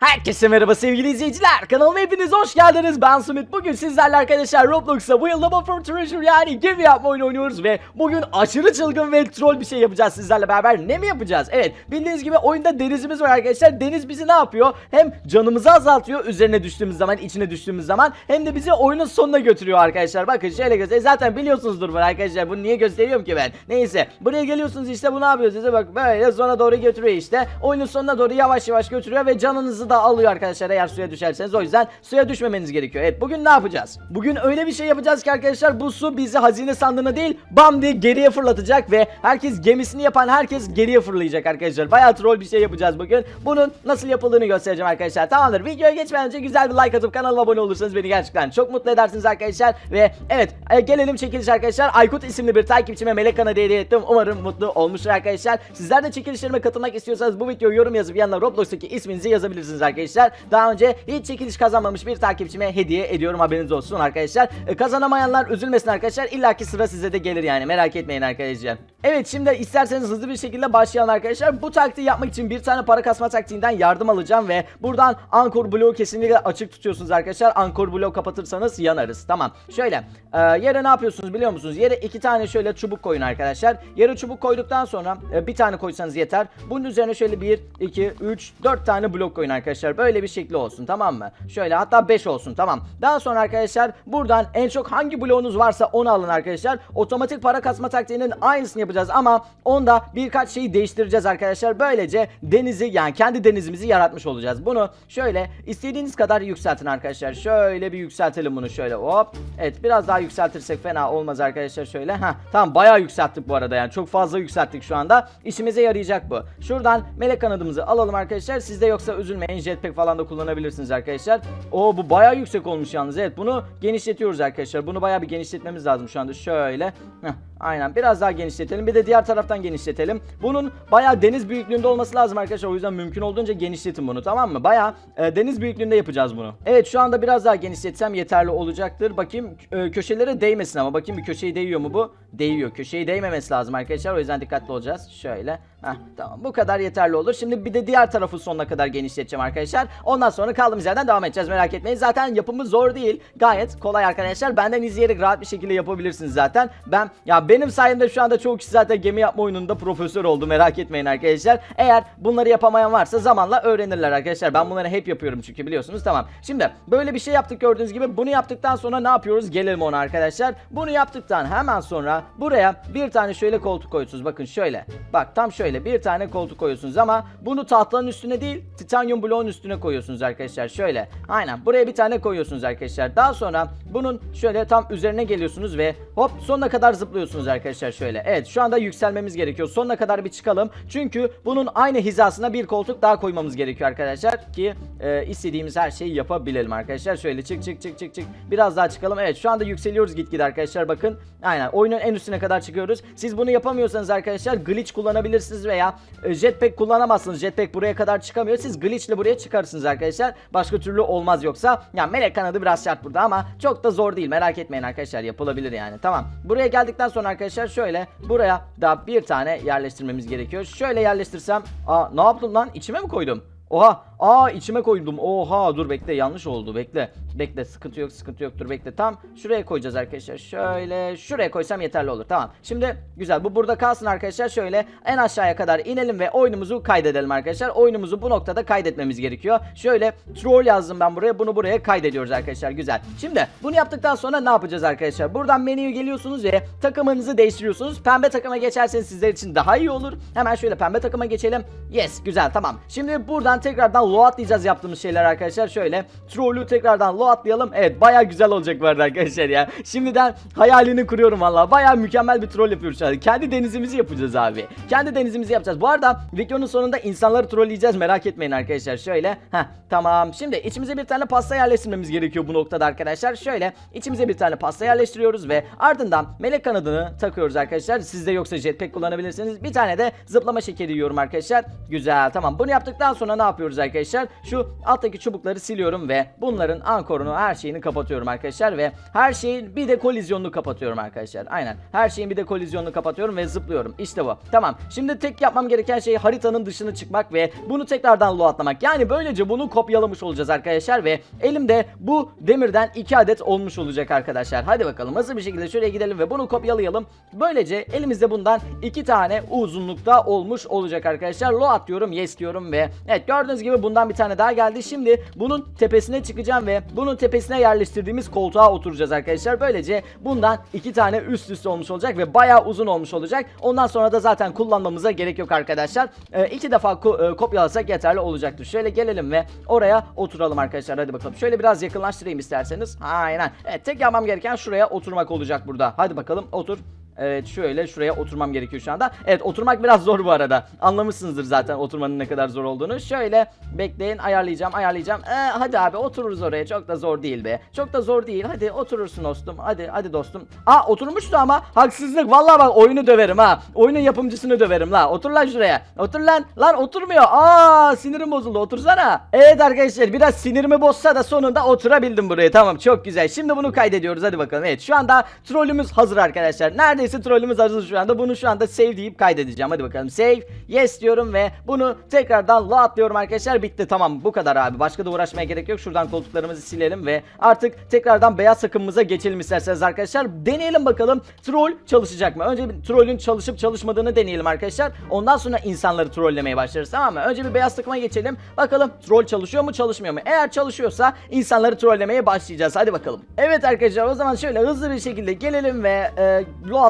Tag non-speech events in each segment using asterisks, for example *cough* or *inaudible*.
Herkese merhaba sevgili izleyiciler. Kanalıma hepiniz hoş geldiniz. Ben Sumit. Bugün sizlerle arkadaşlar Roblox'ta yıl Lava for Treasure yani gemi yapma oyunu oynuyoruz ve bugün aşırı çılgın ve troll bir şey yapacağız sizlerle beraber. Ne mi yapacağız? Evet bildiğiniz gibi oyunda denizimiz var arkadaşlar. Deniz bizi ne yapıyor? Hem canımızı azaltıyor üzerine düştüğümüz zaman, içine düştüğümüz zaman hem de bizi oyunun sonuna götürüyor arkadaşlar. Bakın şöyle göster. Zaten biliyorsunuzdur bunu arkadaşlar. Bunu niye gösteriyorum ki ben? Neyse. Buraya geliyorsunuz işte bu ne yapıyor size? Bak böyle sona doğru götürüyor işte. Oyunun sonuna doğru yavaş yavaş götürüyor ve canınızı da alıyor arkadaşlar eğer suya düşerseniz. O yüzden suya düşmemeniz gerekiyor. Evet bugün ne yapacağız? Bugün öyle bir şey yapacağız ki arkadaşlar bu su bizi hazine sandığına değil bam diye geriye fırlatacak ve herkes gemisini yapan herkes geriye fırlayacak arkadaşlar. Bayağı troll bir şey yapacağız bugün. Bunun nasıl yapıldığını göstereceğim arkadaşlar. Tamamdır. Videoya geçmeden önce güzel bir like atıp kanalıma abone olursanız beni gerçekten çok mutlu edersiniz arkadaşlar. Ve evet e, gelelim çekiliş arkadaşlar. Aykut isimli bir takipçime Melek Ana hediye ettim. Umarım mutlu olmuştur arkadaşlar. Sizler de çekilişlerime katılmak istiyorsanız bu videoyu yorum yazıp yanına Roblox'taki isminizi yazabilirsiniz arkadaşlar. Daha önce hiç çekiliş kazanmamış bir takipçime hediye ediyorum haberiniz olsun arkadaşlar. E, kazanamayanlar üzülmesin arkadaşlar. İlla ki sıra size de gelir yani merak etmeyin arkadaşlar. Evet şimdi isterseniz hızlı bir şekilde başlayalım arkadaşlar. Bu taktiği yapmak için bir tane para kasma taktiğinden yardım alacağım ve buradan Anchor bloğu kesinlikle açık tutuyorsunuz arkadaşlar. Anchor bloğu kapatırsanız yanarız. Tamam. Şöyle e, yere ne yapıyorsunuz biliyor musunuz? Yere iki tane şöyle çubuk koyun arkadaşlar. Yere çubuk koyduktan sonra e, bir tane koysanız yeter. Bunun üzerine şöyle 1, 2, 3, 4 tane blok koyun arkadaşlar. Böyle bir şekli olsun tamam mı? Şöyle hatta 5 olsun tamam. Daha sonra arkadaşlar buradan en çok hangi bloğunuz varsa onu alın arkadaşlar. Otomatik para kasma taktiğinin aynısını yapacağız ama onda birkaç şeyi değiştireceğiz arkadaşlar. Böylece denizi yani kendi denizimizi yaratmış olacağız. Bunu şöyle istediğiniz kadar yükseltin arkadaşlar. Şöyle bir yükseltelim bunu şöyle hop. Evet biraz daha yükseltirsek fena olmaz arkadaşlar şöyle. Ha tamam bayağı yükselttik bu arada yani çok fazla yükselttik şu anda. İşimize yarayacak bu. Şuradan melek kanadımızı alalım arkadaşlar. Sizde yoksa üzülmeyin jetpack falan da kullanabilirsiniz arkadaşlar. O bu bayağı yüksek olmuş yalnız. Evet bunu genişletiyoruz arkadaşlar. Bunu bayağı bir genişletmemiz lazım şu anda. Şöyle. Heh, aynen biraz daha genişletelim. Bir de diğer taraftan genişletelim. Bunun bayağı deniz büyüklüğünde olması lazım arkadaşlar. O yüzden mümkün olduğunca genişletin bunu tamam mı? Bayağı e, deniz büyüklüğünde yapacağız bunu. Evet şu anda biraz daha genişletsem yeterli olacaktır. Bakayım e, köşelere değmesin ama. Bakayım bir köşeyi değiyor mu bu? Değiyor. Köşeyi değmemesi lazım arkadaşlar. O yüzden dikkatli olacağız. Şöyle. Heh, tamam bu kadar yeterli olur. Şimdi bir de diğer tarafı sonuna kadar genişleteceğim arkadaşlar. Ondan sonra kaldığımız yerden devam edeceğiz merak etmeyin. Zaten yapımı zor değil. Gayet kolay arkadaşlar. Benden izleyerek rahat bir şekilde yapabilirsiniz zaten. Ben ya benim sayemde şu anda çoğu kişi zaten gemi yapma oyununda profesör oldu. Merak etmeyin arkadaşlar. Eğer bunları yapamayan varsa zamanla öğrenirler arkadaşlar. Ben bunları hep yapıyorum çünkü biliyorsunuz. Tamam. Şimdi böyle bir şey yaptık gördüğünüz gibi. Bunu yaptıktan sonra ne yapıyoruz? Gelelim ona arkadaşlar. Bunu yaptıktan hemen sonra buraya bir tane şöyle koltuk koyuyorsunuz. Bakın şöyle. Bak tam şöyle bir tane koltuk koyuyorsunuz ama bunu tahtanın üstüne değil titanyum bloğun üstüne koyuyorsunuz arkadaşlar. Şöyle. Aynen. Buraya bir tane koyuyorsunuz arkadaşlar. Daha sonra bunun şöyle tam üzerine geliyorsunuz ve hop sonuna kadar zıplıyorsunuz arkadaşlar şöyle. Evet şu anda yükselmemiz gerekiyor. Sonuna kadar bir çıkalım. Çünkü bunun aynı hizasına bir koltuk daha koymamız gerekiyor arkadaşlar ki e, istediğimiz her şeyi yapabilelim arkadaşlar. Şöyle çık çık çık çık çık. Biraz daha çıkalım. Evet şu anda yükseliyoruz gitgide arkadaşlar. Bakın. Aynen. Oyunun en üstüne kadar çıkıyoruz. Siz bunu yapamıyorsanız arkadaşlar glitch kullanabilirsiniz veya e, jetpack kullanamazsınız. Jetpack buraya kadar çıkamıyor. Siz glitch ile buraya çıkarsınız arkadaşlar. Başka türlü olmaz yoksa. Ya melek kanadı biraz şart burada ama çok da zor değil. Merak etmeyin arkadaşlar. Yapılabilir yani. Tamam. Buraya geldikten sonra arkadaşlar şöyle buraya da bir tane yerleştirmemiz gerekiyor. Şöyle yerleştirsem. Aa ne yaptım lan? İçime mi koydum? Oha. Aa içime koydum. Oha dur bekle yanlış oldu. Bekle. Bekle sıkıntı yok sıkıntı yok. Dur bekle. Tam şuraya koyacağız arkadaşlar. Şöyle şuraya koysam yeterli olur. Tamam. Şimdi güzel. Bu burada kalsın arkadaşlar. Şöyle en aşağıya kadar inelim ve oyunumuzu kaydedelim arkadaşlar. Oyunumuzu bu noktada kaydetmemiz gerekiyor. Şöyle troll yazdım ben buraya. Bunu buraya kaydediyoruz arkadaşlar. Güzel. Şimdi bunu yaptıktan sonra ne yapacağız arkadaşlar? Buradan menüye geliyorsunuz ve takımınızı değiştiriyorsunuz. Pembe takıma geçerseniz sizler için daha iyi olur. Hemen şöyle pembe takıma geçelim. Yes güzel tamam. Şimdi buradan tekrardan low atlayacağız yaptığımız şeyler arkadaşlar. Şöyle trollü tekrardan low atlayalım. Evet baya güzel olacak bu arkadaşlar ya. Şimdiden hayalini kuruyorum valla. Baya mükemmel bir troll yapıyoruz şu. Kendi denizimizi yapacağız abi. Kendi denizimizi yapacağız. Bu arada videonun sonunda insanları trolleyeceğiz. Merak etmeyin arkadaşlar. Şöyle. Heh tamam. Şimdi içimize bir tane pasta yerleştirmemiz gerekiyor bu noktada arkadaşlar. Şöyle içimize bir tane pasta yerleştiriyoruz ve ardından melek kanadını takıyoruz arkadaşlar. Sizde yoksa jetpack kullanabilirsiniz. Bir tane de zıplama şekeri yiyorum arkadaşlar. Güzel tamam. Bunu yaptıktan sonra ne yapıyoruz arkadaşlar? Arkadaşlar. Şu alttaki çubukları siliyorum ve bunların ankorunu her şeyini kapatıyorum arkadaşlar ve her şeyin bir de kolizyonunu kapatıyorum arkadaşlar. Aynen. Her şeyin bir de kolizyonunu kapatıyorum ve zıplıyorum. İşte bu. Tamam. Şimdi tek yapmam gereken şey haritanın dışına çıkmak ve bunu tekrardan lootlamak. Yani böylece bunu kopyalamış olacağız arkadaşlar ve elimde bu demirden 2 adet olmuş olacak arkadaşlar. Hadi bakalım hızlı bir şekilde şuraya gidelim ve bunu kopyalayalım. Böylece elimizde bundan 2 tane uzunlukta olmuş olacak arkadaşlar. Load diyorum, yes diyorum ve evet gördüğünüz gibi bundan bir tane daha geldi. Şimdi bunun tepesine çıkacağım ve bunun tepesine yerleştirdiğimiz koltuğa oturacağız arkadaşlar. Böylece bundan 2 tane üst üste olmuş olacak ve bayağı uzun olmuş olacak. Ondan sonra da zaten kullanmamıza gerek yok arkadaşlar. Ee, iki defa e, kopyalasak yeterli olacaktır. Şöyle gelelim ve oraya oturalım arkadaşlar. Hadi bakalım. Şöyle biraz yakınlaştırayım isterseniz. Aynen. Evet tek yapmam gereken şuraya oturmak olacak burada. Hadi bakalım otur. Evet şöyle şuraya oturmam gerekiyor şu anda. Evet oturmak biraz zor bu arada. Anlamışsınızdır zaten oturmanın ne kadar zor olduğunu. Şöyle bekleyin ayarlayacağım ayarlayacağım. Ee, hadi abi otururuz oraya çok da zor değil be. Çok da zor değil. Hadi oturursun dostum. Hadi hadi dostum. Aa oturmuştu ama haksızlık. Vallahi bak oyunu döverim ha. Oyunun yapımcısını döverim la. Otur lan şuraya. Otur lan. Lan oturmuyor. Aa sinirim bozuldu. Otursana. Evet arkadaşlar biraz sinirimi bozsa da sonunda oturabildim buraya. Tamam çok güzel. Şimdi bunu kaydediyoruz. Hadi bakalım. Evet şu anda trollümüz hazır arkadaşlar. Neredeyse trollümüz hazır şu anda. Bunu şu anda save deyip kaydedeceğim. Hadi bakalım. Save. Yes diyorum ve bunu tekrardan load diyorum arkadaşlar. Bitti. Tamam bu kadar abi. Başka da uğraşmaya gerek yok. Şuradan koltuklarımızı silelim ve artık tekrardan beyaz takımımıza geçelim isterseniz arkadaşlar. Deneyelim bakalım troll çalışacak mı? Önce bir trollün çalışıp çalışmadığını deneyelim arkadaşlar. Ondan sonra insanları trollemeye başlarız tamam mı? Önce bir beyaz takıma geçelim. Bakalım troll çalışıyor mu çalışmıyor mu? Eğer çalışıyorsa insanları trollemeye başlayacağız. Hadi bakalım. Evet arkadaşlar o zaman şöyle hızlı bir şekilde gelelim ve e,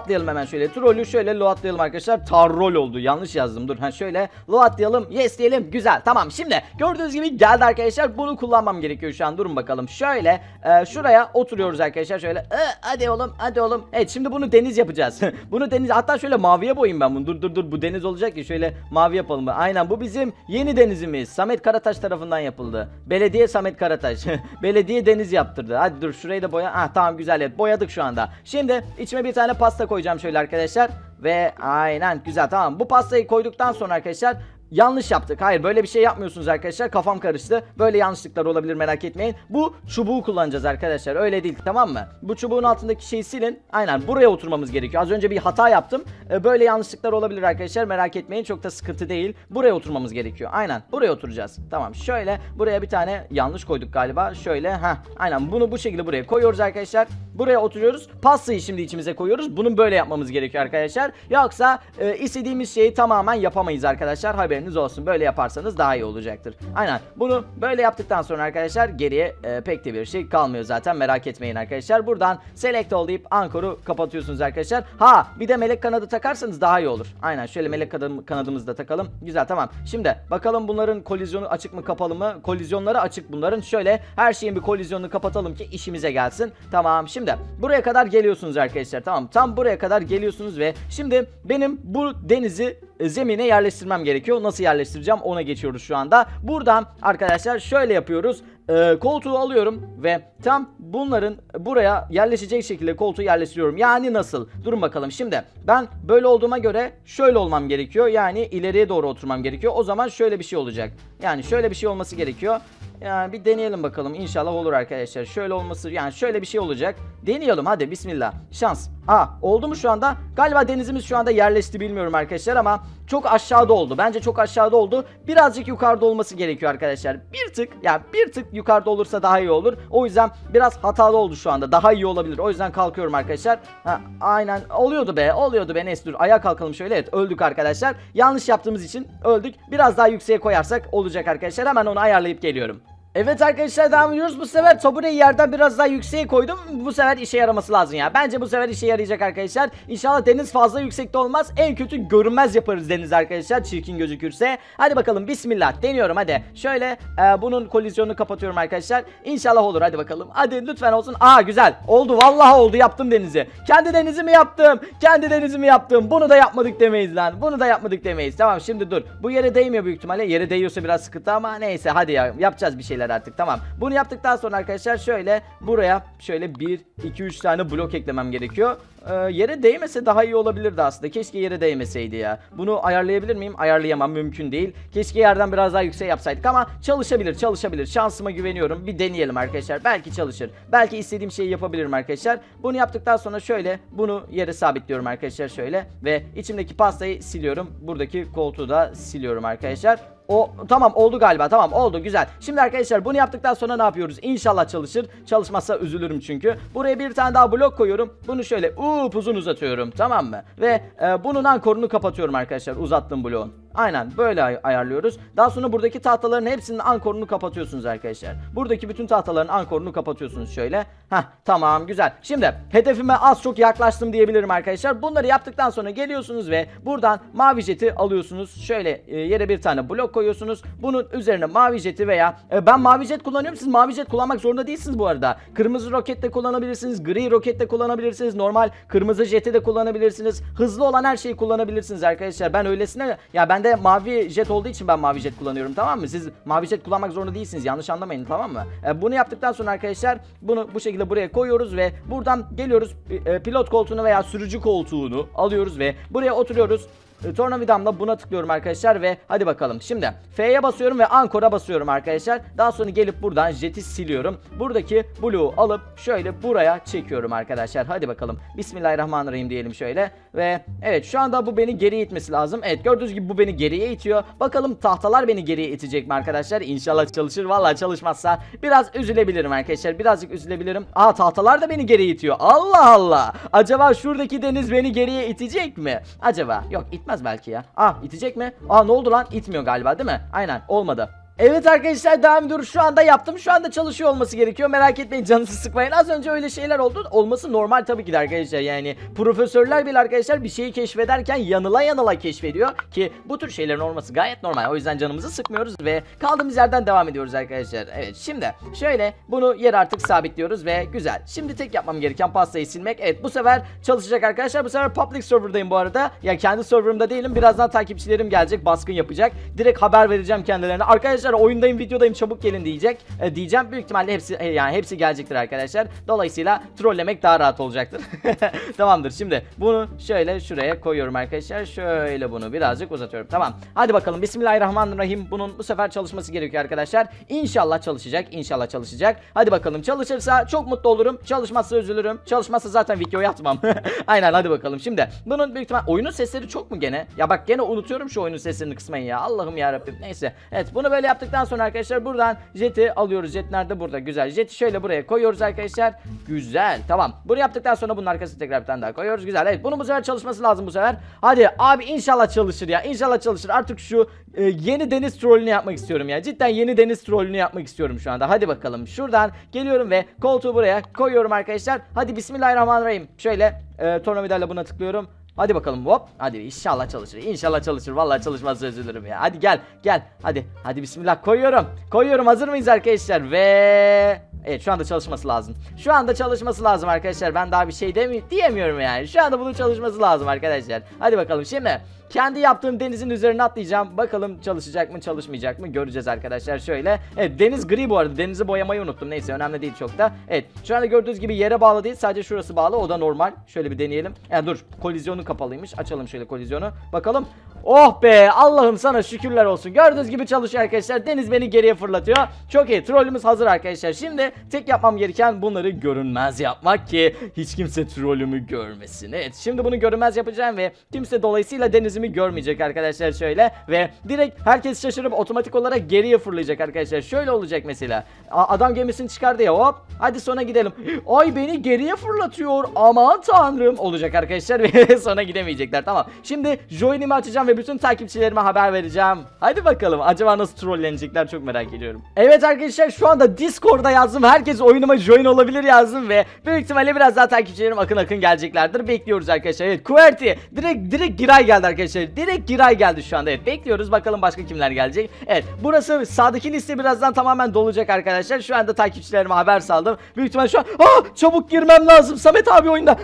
loadlayalım hemen şöyle. Trollü şöyle loadlayalım arkadaşlar. Tarrol oldu. Yanlış yazdım. Dur ha şöyle loadlayalım. Yes diyelim. Güzel. Tamam. Şimdi gördüğünüz gibi geldi arkadaşlar. Bunu kullanmam gerekiyor şu an. Durun bakalım. Şöyle e, şuraya oturuyoruz arkadaşlar. Şöyle e, hadi oğlum hadi oğlum. Evet şimdi bunu deniz yapacağız. *laughs* bunu deniz hatta şöyle maviye boyayayım ben bunu. Dur dur dur bu deniz olacak ki şöyle mavi yapalım. Aynen bu bizim yeni denizimiz. Samet Karataş tarafından yapıldı. Belediye Samet Karataş. *laughs* Belediye deniz yaptırdı. Hadi dur şurayı da boya. Ah tamam güzel evet boyadık şu anda. Şimdi içime bir tane pasta koyacağım şöyle arkadaşlar. Ve aynen güzel tamam. Bu pastayı koyduktan sonra arkadaşlar Yanlış yaptık. Hayır böyle bir şey yapmıyorsunuz arkadaşlar. Kafam karıştı. Böyle yanlışlıklar olabilir merak etmeyin. Bu çubuğu kullanacağız arkadaşlar. Öyle değil tamam mı? Bu çubuğun altındaki şeyi silin. Aynen buraya oturmamız gerekiyor. Az önce bir hata yaptım. Ee, Böyle yanlışlıklar olabilir arkadaşlar. Merak etmeyin. Çok da sıkıntı değil. Buraya oturmamız gerekiyor. Aynen. Buraya oturacağız. Tamam. Şöyle buraya bir tane yanlış koyduk galiba. Şöyle ha. Aynen bunu bu şekilde buraya koyuyoruz arkadaşlar. Buraya oturuyoruz. Pastayı şimdi içimize koyuyoruz. Bunun böyle yapmamız gerekiyor arkadaşlar. Yoksa e, istediğimiz şeyi tamamen yapamayız arkadaşlar. Haberiniz olsun. Böyle yaparsanız daha iyi olacaktır. Aynen. Bunu böyle yaptıktan sonra arkadaşlar geriye e, pek de bir şey kalmıyor zaten. Merak etmeyin arkadaşlar. Buradan select ol deyip ankoru kapatıyorsunuz arkadaşlar. Ha bir de melek kanadı takarsanız daha iyi olur. Aynen şöyle melek kanadı- kanadımızı da takalım. Güzel tamam. Şimdi bakalım bunların kolizyonu açık mı kapalı mı? Kolizyonları açık bunların. Şöyle her şeyin bir kolizyonunu kapatalım ki işimize gelsin. Tamam şimdi buraya kadar geliyorsunuz arkadaşlar. Tamam tam buraya kadar geliyorsunuz ve şimdi benim bu denizi e, zemine yerleştirmem gerekiyor. Nasıl yerleştireceğim ona geçiyoruz şu anda. Buradan arkadaşlar şöyle yapıyoruz. Ee, koltuğu alıyorum ve tam bunların buraya yerleşecek şekilde koltuğu yerleştiriyorum. Yani nasıl? Durun bakalım. Şimdi ben böyle olduğuma göre şöyle olmam gerekiyor. Yani ileriye doğru oturmam gerekiyor. O zaman şöyle bir şey olacak. Yani şöyle bir şey olması gerekiyor. Yani bir deneyelim bakalım. İnşallah olur arkadaşlar. Şöyle olması yani şöyle bir şey olacak. Deneyelim hadi bismillah. Şans. Aa oldu mu şu anda? Galiba denizimiz şu anda yerleşti bilmiyorum arkadaşlar ama çok aşağıda oldu. Bence çok aşağıda oldu. Birazcık yukarıda olması gerekiyor arkadaşlar. Bir tık ya bir tık yukarıda olursa daha iyi olur. O yüzden biraz hatalı oldu şu anda. Daha iyi olabilir. O yüzden kalkıyorum arkadaşlar. Ha, aynen oluyordu be. Oluyordu be. Neyse dur ayağa kalkalım şöyle. Evet öldük arkadaşlar. Yanlış yaptığımız için öldük. Biraz daha yükseğe koyarsak olacak arkadaşlar. Hemen onu ayarlayıp geliyorum. Evet arkadaşlar devam ediyoruz. Bu sefer tabureyi yerden biraz daha yükseğe koydum. Bu sefer işe yaraması lazım ya. Bence bu sefer işe yarayacak arkadaşlar. İnşallah deniz fazla yüksekte olmaz. En kötü görünmez yaparız deniz arkadaşlar. Çirkin gözükürse. Hadi bakalım bismillah. Deniyorum hadi. Şöyle e, bunun kolizyonunu kapatıyorum arkadaşlar. İnşallah olur hadi bakalım. Hadi lütfen olsun. Aa güzel. Oldu vallahi oldu. Yaptım denizi. Kendi denizimi yaptım. Kendi denizimi yaptım. Bunu da yapmadık demeyiz lan. Bunu da yapmadık demeyiz. Tamam şimdi dur. Bu yere değmiyor büyük ihtimalle. Yere değiyorsa biraz sıkıntı ama neyse hadi ya. Yapacağız bir şeyler. Şeyler artık tamam. Bunu yaptıktan sonra arkadaşlar şöyle buraya şöyle 1 2 3 tane blok eklemem gerekiyor. Ee, yere değmese daha iyi olabilirdi aslında. Keşke yere değmeseydi ya. Bunu ayarlayabilir miyim? Ayarlayamam mümkün değil. Keşke yerden biraz daha yüksek yapsaydık ama çalışabilir çalışabilir. Şansıma güveniyorum. Bir deneyelim arkadaşlar. Belki çalışır. Belki istediğim şeyi yapabilirim arkadaşlar. Bunu yaptıktan sonra şöyle bunu yere sabitliyorum arkadaşlar şöyle ve içimdeki pastayı siliyorum. Buradaki koltuğu da siliyorum arkadaşlar. O tamam oldu galiba tamam oldu güzel. Şimdi arkadaşlar bunu yaptıktan sonra ne yapıyoruz? İnşallah çalışır. Çalışmazsa üzülürüm çünkü. Buraya bir tane daha blok koyuyorum. Bunu şöyle uzun uzatıyorum tamam mı? Ve e, bunun ankorunu kapatıyorum arkadaşlar uzattığım bloğun. Aynen böyle ay- ayarlıyoruz. Daha sonra buradaki tahtaların hepsinin ankorunu kapatıyorsunuz arkadaşlar. Buradaki bütün tahtaların ankorunu kapatıyorsunuz şöyle. Heh tamam güzel. Şimdi hedefime az çok yaklaştım diyebilirim arkadaşlar. Bunları yaptıktan sonra geliyorsunuz ve buradan mavi jeti alıyorsunuz. Şöyle e, yere bir tane blok koyuyorsunuz. Bunun üzerine mavi jeti veya e, ben mavi jet kullanıyorum. Siz mavi jet kullanmak zorunda değilsiniz bu arada. Kırmızı roket de kullanabilirsiniz. Gri roket de kullanabilirsiniz. Normal kırmızı jeti de kullanabilirsiniz. Hızlı olan her şeyi kullanabilirsiniz arkadaşlar. Ben öylesine ya bende mavi jet olduğu için ben mavi jet kullanıyorum tamam mı? Siz mavi jet kullanmak zorunda değilsiniz. Yanlış anlamayın tamam mı? E, bunu yaptıktan sonra arkadaşlar bunu bu şekilde buraya koyuyoruz ve buradan geliyoruz e, pilot koltuğunu veya sürücü koltuğunu alıyoruz ve buraya oturuyoruz. E, Tornavidamla buna tıklıyorum arkadaşlar ve hadi bakalım. Şimdi F'ye basıyorum ve Ankor'a basıyorum arkadaşlar. Daha sonra gelip buradan jeti siliyorum. Buradaki Blue'u alıp şöyle buraya çekiyorum arkadaşlar. Hadi bakalım. Bismillahirrahmanirrahim diyelim şöyle. Ve evet şu anda bu beni geriye itmesi lazım. Evet gördüğünüz gibi bu beni geriye itiyor. Bakalım tahtalar beni geriye itecek mi arkadaşlar? İnşallah çalışır. Vallahi çalışmazsa biraz üzülebilirim arkadaşlar. Birazcık üzülebilirim. Aa tahtalar da beni geriye itiyor. Allah Allah. Acaba şuradaki deniz beni geriye itecek mi? Acaba? Yok itmez belki ya. Aa itecek mi? Aa ne oldu lan? İtmiyor galiba değil mi? Aynen olmadı. Evet arkadaşlar devam ediyoruz. Şu anda yaptım. Şu anda çalışıyor olması gerekiyor. Merak etmeyin canınızı sıkmayın. Az önce öyle şeyler oldu. Olması normal tabii ki de arkadaşlar. Yani profesörler bile arkadaşlar bir şeyi keşfederken yanıla yanıla keşfediyor. Ki bu tür şeylerin olması gayet normal. O yüzden canımızı sıkmıyoruz ve kaldığımız yerden devam ediyoruz arkadaşlar. Evet şimdi şöyle bunu yere artık sabitliyoruz ve güzel. Şimdi tek yapmam gereken pastayı silmek. Evet bu sefer çalışacak arkadaşlar. Bu sefer public server'dayım bu arada. Ya kendi server'ımda değilim. Birazdan takipçilerim gelecek. Baskın yapacak. Direkt haber vereceğim kendilerine. Arkadaşlar oyundayım, videodayım, çabuk gelin diyecek. E, diyeceğim. Büyük ihtimalle hepsi e, yani hepsi gelecektir arkadaşlar. Dolayısıyla trollemek daha rahat olacaktır. *laughs* Tamamdır. Şimdi bunu şöyle şuraya koyuyorum arkadaşlar. Şöyle bunu birazcık uzatıyorum. Tamam. Hadi bakalım. Bismillahirrahmanirrahim. Bunun bu sefer çalışması gerekiyor arkadaşlar. İnşallah çalışacak. İnşallah çalışacak. Hadi bakalım. Çalışırsa çok mutlu olurum. Çalışmazsa üzülürüm. Çalışmazsa zaten video atmam. *laughs* Aynen hadi bakalım. Şimdi bunun büyük ihtimal oyunun sesleri çok mu gene? Ya bak gene unutuyorum şu oyunun seslerini kısmayı ya. Allah'ım ya Rabbim. Neyse. Evet bunu böyle yaptıktan sonra arkadaşlar buradan jeti alıyoruz. Jet nerede? Burada. Güzel. Jeti şöyle buraya koyuyoruz arkadaşlar. Güzel. Tamam. Bunu yaptıktan sonra bunun arkasına tekrar bir tane daha koyuyoruz. Güzel. Evet. Bunun bu sefer çalışması lazım bu sefer. Hadi abi inşallah çalışır ya. İnşallah çalışır. Artık şu e, yeni deniz trollünü yapmak istiyorum ya. Cidden yeni deniz trollünü yapmak istiyorum şu anda. Hadi bakalım. Şuradan geliyorum ve koltuğu buraya koyuyorum arkadaşlar. Hadi bismillahirrahmanirrahim. Şöyle e, tornavidayla buna tıklıyorum. Hadi bakalım hop. Hadi inşallah çalışır. İnşallah çalışır. Vallahi çalışmazsa üzülürüm ya. Hadi gel gel. Hadi hadi bismillah koyuyorum. Koyuyorum. Hazır mıyız arkadaşlar? Ve Evet şu anda çalışması lazım. Şu anda çalışması lazım arkadaşlar. Ben daha bir şey demi diyemiyorum yani. Şu anda bunun çalışması lazım arkadaşlar. Hadi bakalım şimdi. Kendi yaptığım denizin üzerine atlayacağım. Bakalım çalışacak mı çalışmayacak mı göreceğiz arkadaşlar. Şöyle. Evet deniz gri bu arada. Denizi boyamayı unuttum. Neyse önemli değil çok da. Evet şu anda gördüğünüz gibi yere bağlı değil. Sadece şurası bağlı. O da normal. Şöyle bir deneyelim. Yani dur kolizyonu kapalıymış. Açalım şöyle kolizyonu. Bakalım. Oh be Allah'ım sana şükürler olsun. Gördüğünüz gibi çalışıyor arkadaşlar. Deniz beni geriye fırlatıyor. Çok iyi. Trollümüz hazır arkadaşlar. Şimdi tek yapmam gereken bunları görünmez yapmak ki hiç kimse trollümü görmesin. Evet şimdi bunu görünmez yapacağım ve kimse dolayısıyla denizimi görmeyecek arkadaşlar şöyle ve direkt herkes şaşırıp otomatik olarak geriye fırlayacak arkadaşlar. Şöyle olacak mesela. A- adam gemisini çıkardı ya hop. Hadi sona gidelim. Ay beni geriye fırlatıyor. Aman tanrım olacak arkadaşlar ve *laughs* sona gidemeyecekler. Tamam. Şimdi join'imi açacağım ve bütün takipçilerime haber vereceğim. Hadi bakalım. Acaba nasıl trollenecekler çok merak ediyorum. Evet arkadaşlar şu anda Discord'da yazdım. Herkes oyunuma join olabilir yazdım ve büyük ihtimalle biraz daha takipçilerim akın akın geleceklerdir. Bekliyoruz arkadaşlar. Evet QWERTY direkt direkt Giray geldi arkadaşlar. Direkt Giray geldi şu anda. Evet bekliyoruz bakalım başka kimler gelecek. Evet burası sağdaki liste birazdan tamamen dolacak arkadaşlar. Şu anda takipçilerime haber saldım. Büyük ihtimalle şu an Aa, çabuk girmem lazım. Samet abi oyunda.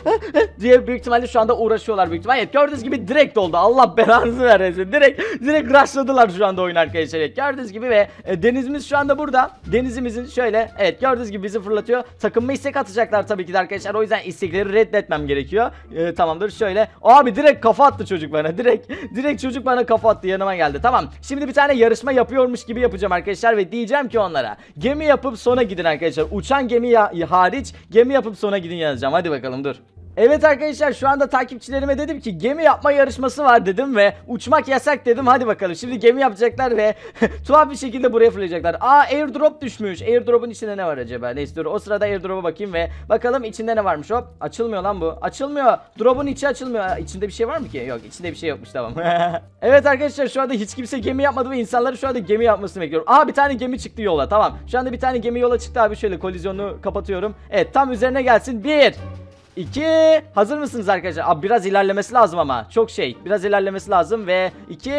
*laughs* diye büyük ihtimalle şu anda uğraşıyorlar büyük ihtimalle. Evet gördüğünüz gibi direkt doldu. Allah belanızı vermesin. Direkt direkt rushladılar şu anda oyun arkadaşlar. Evet gördüğünüz gibi ve e, denizimiz şu anda burada. Denizimizin şöyle evet gördüğünüz gibi bizi fırlatıyor. Takımma istek atacaklar tabii ki de arkadaşlar. O yüzden istekleri reddetmem gerekiyor. E, tamamdır şöyle. Abi direkt kafa attı çocuk bana. Direkt direkt çocuk bana kafa attı yanıma geldi. Tamam. Şimdi bir tane yarışma yapıyormuş gibi yapacağım arkadaşlar ve diyeceğim ki onlara gemi yapıp sona gidin arkadaşlar. Uçan gemi hariç gemi yapıp sona gidin yazacağım. Hadi bakalım dur. Evet arkadaşlar şu anda takipçilerime dedim ki gemi yapma yarışması var dedim ve uçmak yasak dedim. Hadi bakalım. Şimdi gemi yapacaklar ve *laughs* tuhaf bir şekilde buraya fırlayacaklar. Aa airdrop düşmüş. Airdrop'un içinde ne var acaba? Neyse dur. O sırada airdrop'a bakayım ve bakalım içinde ne varmış. Hop açılmıyor lan bu. Açılmıyor. Drop'un içi açılmıyor. İçinde bir şey var mı ki? Yok içinde bir şey yokmuş tamam. *laughs* Evet arkadaşlar şu anda hiç kimse gemi yapmadı ve insanları şu anda gemi yapmasını bekliyorum. Aa bir tane gemi çıktı yola. Tamam. Şu anda bir tane gemi yola çıktı abi. Şöyle kolizyonu kapatıyorum. Evet tam üzerine gelsin. Bir 2 Hazır mısınız arkadaşlar? Abi biraz ilerlemesi lazım ama. Çok şey. Biraz ilerlemesi lazım ve 2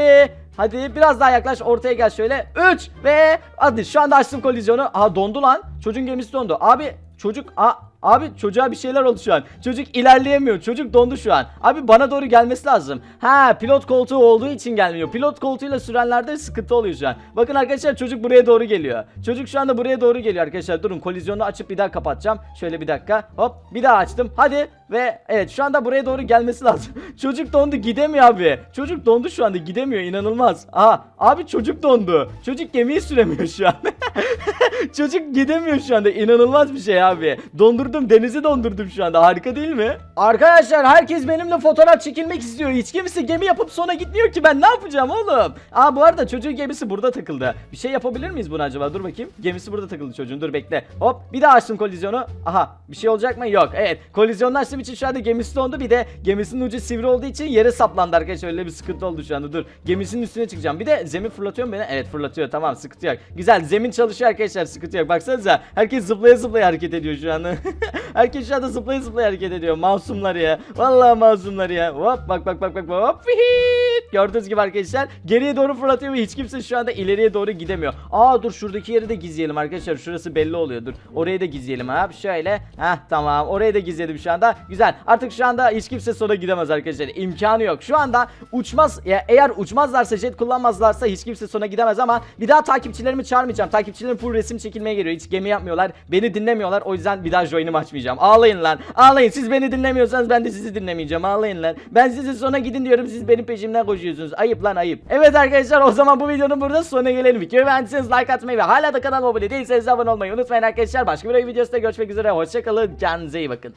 Hadi biraz daha yaklaş ortaya gel şöyle 3 ve hadi şu anda açtım kolizyonu. Aha dondu lan. Çocuğun gemisi dondu. Abi çocuk a Abi çocuğa bir şeyler oldu şu an. Çocuk ilerleyemiyor. Çocuk dondu şu an. Abi bana doğru gelmesi lazım. Ha pilot koltuğu olduğu için gelmiyor. Pilot koltuğuyla sürenlerde sıkıntı oluyor şu an. Bakın arkadaşlar çocuk buraya doğru geliyor. Çocuk şu anda buraya doğru geliyor arkadaşlar. Durun kolizyonu açıp bir daha kapatacağım. Şöyle bir dakika. Hop bir daha açtım. Hadi ve evet şu anda buraya doğru gelmesi lazım. *laughs* çocuk dondu gidemiyor abi. Çocuk dondu şu anda gidemiyor inanılmaz. Aha abi çocuk dondu. Çocuk gemiyi süremiyor şu an. *laughs* çocuk gidemiyor şu anda. İnanılmaz bir şey abi. Dondurdum denizi dondurdum şu anda. Harika değil mi? Arkadaşlar herkes benimle fotoğraf çekilmek istiyor. Hiç kimse gemi yapıp sonra gitmiyor ki ben ne yapacağım oğlum? Aa bu arada çocuğun gemisi burada takıldı. Bir şey yapabilir miyiz buna acaba? Dur bakayım. Gemisi burada takıldı çocuğun. Dur bekle. Hop bir daha açtım kolizyonu. Aha bir şey olacak mı? Yok. Evet. Kolizyonu açtığım için şu anda gemisi dondu. Bir de gemisinin ucu sivri olduğu için yere saplandı arkadaşlar. Öyle bir sıkıntı oldu şu anda. Dur. Gemisinin üstüne çıkacağım. Bir de zemin fırlatıyor mu beni? Evet fırlatıyor. Tamam sıkıntı yok. Güzel. Zemin çalışıyor arkadaşlar. Sıkıntı yok. Baksanıza. Herkes zıplaya zıplaya hareket ediyor şu anda. *laughs* Herkes şu anda zıplaya zıplaya hareket ediyor. Masumlar ya. Vallahi masumlar ya. Hop bak bak bak bak. Hop fihit. Gördüğünüz gibi arkadaşlar geriye doğru fırlatıyor ve hiç kimse şu anda ileriye doğru gidemiyor. Aa dur şuradaki yeri de gizleyelim arkadaşlar. Şurası belli oluyor. Dur. Orayı da gizleyelim abi. Şöyle. Heh tamam. Orayı da gizledim şu anda. Güzel. Artık şu anda hiç kimse sona gidemez arkadaşlar. İmkanı yok. Şu anda uçmaz ya eğer uçmazlarsa jet kullanmazlarsa hiç kimse sona gidemez ama bir daha takipçilerimi çağırmayacağım. Takipçilerim full resim çekilmeye geliyor. Hiç gemi yapmıyorlar. Beni dinlemiyorlar. O yüzden bir daha join'imi açmayacağım. Ağlayın lan. Ağlayın. Siz beni dinlemiyorsanız ben de sizi dinlemeyeceğim. Ağlayın lan. Ben sizi sona gidin diyorum. Siz benim peşimden koşuyorsunuz konuşuyorsunuz? Ayıp lan ayıp. Evet arkadaşlar o zaman bu videonun burada sonuna gelelim. Videoyu beğendiyseniz like atmayı ve hala da kanal abone değilseniz abone olmayı unutmayın arkadaşlar. Başka bir videosunda görüşmek üzere. Hoşçakalın. Kendinize iyi bakın.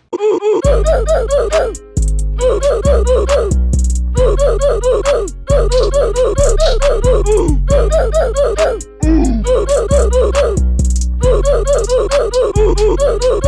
*laughs*